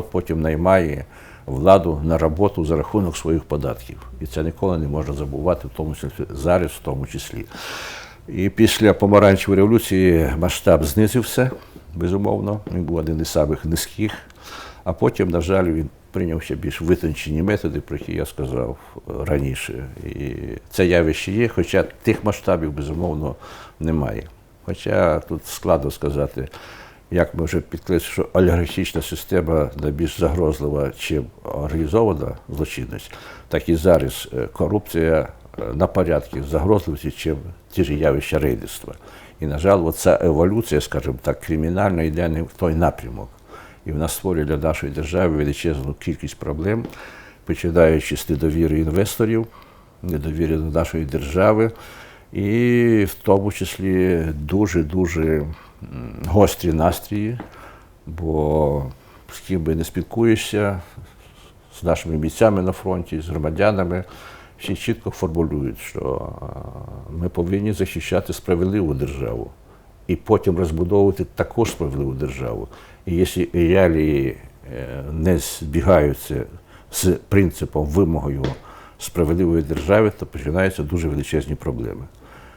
народ потім наймає владу на роботу за рахунок своїх податків. І це ніколи не можна забувати, в тому числі зараз, в тому числі. І після помаранчевої революції масштаб знизився, безумовно. Він був один із самих низьких. А потім, на жаль, він прийняв ще більш витончені методи, про які я сказав е, раніше. І це явище є, хоча тих масштабів, безумовно, немає. Хоча тут складно сказати, як ми вже підкреслили, що олігархічна система найбільш загрозлива, чим організована злочинність, так і зараз е, корупція е, на порядки загрозливості, чим ті ж явища рейдерства. І, на жаль, оця еволюція, скажімо так, кримінальна йде не в той напрямок. І вона створює для нашої держави величезну кількість проблем, починаючи з недовіри інвесторів, недовіри до нашої держави, і в тому числі дуже-дуже гострі настрої, бо з ким би не спілкуєшся, з нашими бійцями на фронті, з громадянами, всі чітко формулюють, що ми повинні захищати справедливу державу і потім розбудовувати також справедливу державу. І якщо реалії е, не збігаються з принципом, вимогою справедливої держави, то починаються дуже величезні проблеми.